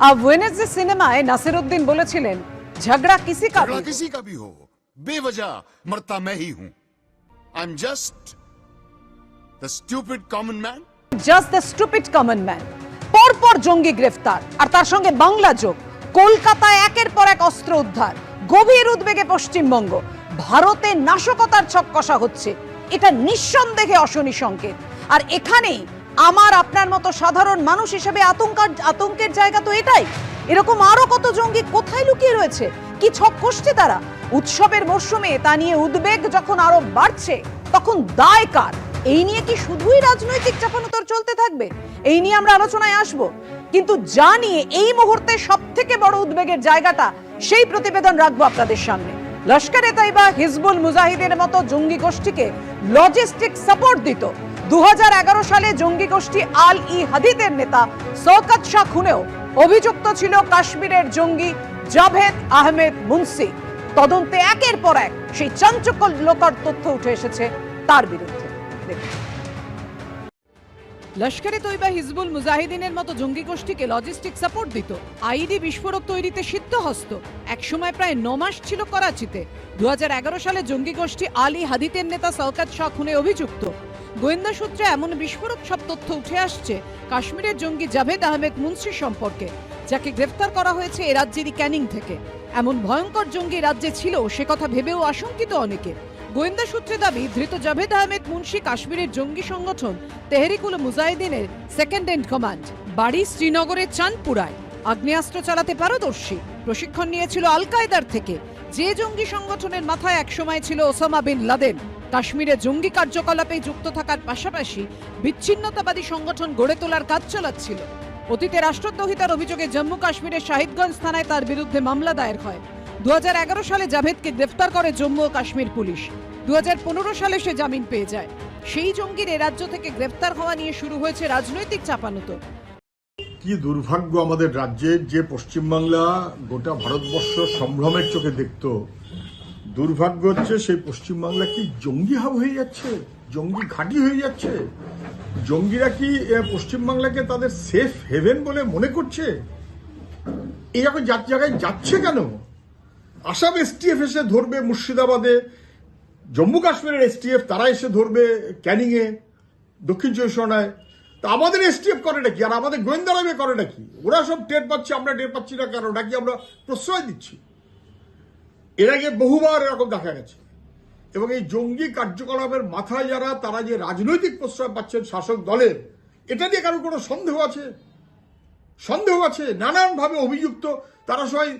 আর Wednesday সিনেমায় নাসিরউদ্দিন বলেছিলেন ঝগড়া কিসি কা ঝগড়া কিসি কা ভি হো? বেওজা মরতা মে হি হুঁ। I'm just the stupid common man just the stupid common man পরপর জঙ্গি গ্রেফতার আর তার সঙ্গে বাংলা যোগ। কলকাতায় একের পর এক অস্ত্র উদ্ধার। গভীর উদ্বেগে পশ্চিমবঙ্গ। ভারতে নাশকতার ছক্কষা হচ্ছে। এটা নিঃসন্দেহে অশনি সংকেত। আর এখানেই আমার আপনার মতো সাধারণ মানুষ হিসেবে আতঙ্কার, আতঙ্কের জায়গা তো এটাই। এরকম আরও কত জঙ্গি কোথায় লুকিয়ে রয়েছে? কি ছক কষছে তারা? উৎসবের মরশুমে তা নিয়ে উদ্বেগ যখন আরও বাড়ছে, তখন দায় কার? এই নিয়ে কি শুধুই রাজনৈতিক চাপানোতর চলতে থাকবে? এই নিয়ে আমরা আলোচনায় আসব। কিন্তু যা নিয়ে এই মুহূর্তে সব থেকে বড় উদ্বেগের জায়গাটা, সেই প্রতিবেদন রাখব আপনাদের সামনে। লস্করে তাইবা হিজবুল মুজাহিদের মতো জঙ্গি গোষ্ঠীকে লজিস্টিক সাপোর্ট দিত। দু হাজার এগারো সালে জঙ্গি গোষ্ঠী আল ই হাদিদের নেতা শওকত শাহ খুনেও অভিযুক্ত ছিল কাশ্মীরের জঙ্গি জাভেদ আহমেদ মুন্সি। তদন্তে একের পর এক সেই চাঞ্চল্যকর তথ্য উঠে এসেছে তার বিরুদ্ধে। লস্করে তৈবা হিজবুল মুজাহিদিনের মতো জঙ্গি গোষ্ঠীকে লজিস্টিক সাপোর্ট দিত। আইডি বিস্ফোরক তৈরিতে সিদ্ধহস্ত। একসময় প্রায় ন মাস ছিল করাচিতে। দু হাজার এগারো সালে জঙ্গি গোষ্ঠী আলী হাদিতের নেতা সৌকাত শাহ খুনে অভিযুক্ত। গোয়েন্দা সূত্রে এমন বিস্ফোরক সব তথ্য উঠে আসছে। কাশ্মীরের জঙ্গি জাভেদ আহমেদ মুন্সি সম্পর্কে, যাকে গ্রেফতার করা হয়েছে এ রাজ্যেরই ক্যানিং থেকে। এমন ভয়ঙ্কর জঙ্গি রাজ্যে ছিল, সে কথা ভেবেও আশঙ্কিত অনেকে। গোয়েন্দা সূত্রে দাবি, ধৃত জাভেদ আহমেদ মুন্সি কাশ্মীরের জঙ্গি সংগঠন তেহরিকুল মুজাহিদিনের সেকেন্ড এন্ড কমান্ড, বাড়ি শ্রীনগরের চাঁদপুরায়। আগ্নেয়াস্ত্র চালাতে পারদর্শী। প্রশিক্ষণ নিয়েছিল আল কায়দার থেকে। যে জঙ্গি সংগঠনের মাথায় একসময় ছিল ওসামা বিন লাদেন, কাশ্মীরে জঙ্গি কার্যকলাপে যুক্ত থাকার পাশাপাশি বিচ্ছিন্নতাবাদী সংগঠন গড়ে তোলার কাজ চালাচ্ছিল। অতীতে রাষ্ট্রদ্রোহিতার অভিযোগে জম্মু কাশ্মীরের শাহিদগঞ্জ থানায় তার বিরুদ্ধে মামলা দায়ের হয়। দু হাজার এগারো সালে জাভেদকে গ্রেফতার করে জম্মু ও কাশ্মীর পুলিশ। দু হাজার পনেরো সালে সে জামিন পেয়ে যায়। সেই জঙ্গির এ রাজ্য থেকে গ্রেফতার হওয়া নিয়ে শুরু হয়েছে রাজনৈতিক চাপানুতো। কি দুর্ভাগ্য আমাদের রাজ্যের যে পশ্চিমবাংলা গোটা ভারতবর্ষ সম্ভ্রমের চোখে দেখত। দুর্ভাগ্য হচ্ছে সেই পশ্চিমবাংলা কি জঙ্গি হাব হয়ে যাচ্ছে, জঙ্গি ঘাঁটি হয়ে যাচ্ছে। জঙ্গিরা কি পশ্চিমবাংলাকে তাদের সেফ হেভেন বলে মনে করছে? এরকম যার জায়গায় যাচ্ছে কেন? আসাম এসটিএফ এসে ধরবে মুর্শিদাবাদে, জম্মু কাশ্মীরের এসটিএফ তারা এসে ধরবে ক্যানিংয়ে, দক্ষিণ চব্বিশ পরগনায়। তা আমাদের এসটিএফ করে নাকি? আর আমাদের গোয়েন্দারা বে করে নাকি? ওরা সব টের পাচ্ছে, আমরা টের পাচ্ছি না কারণ নাকি আমরা প্রশ্রয় দিচ্ছি? এর আগে বহুবার এরকম দেখা গেছে। এবং এই জঙ্গি কার্যকলাপের মাথায় যারা, তারা যে রাজনৈতিক প্রশ্রয় পাচ্ছেন শাসক দলের, এটা নিয়ে কারোর কোনো সন্দেহ আছে? সন্দেহ আছে? নানানভাবে অভিযুক্ত, তারা সবাই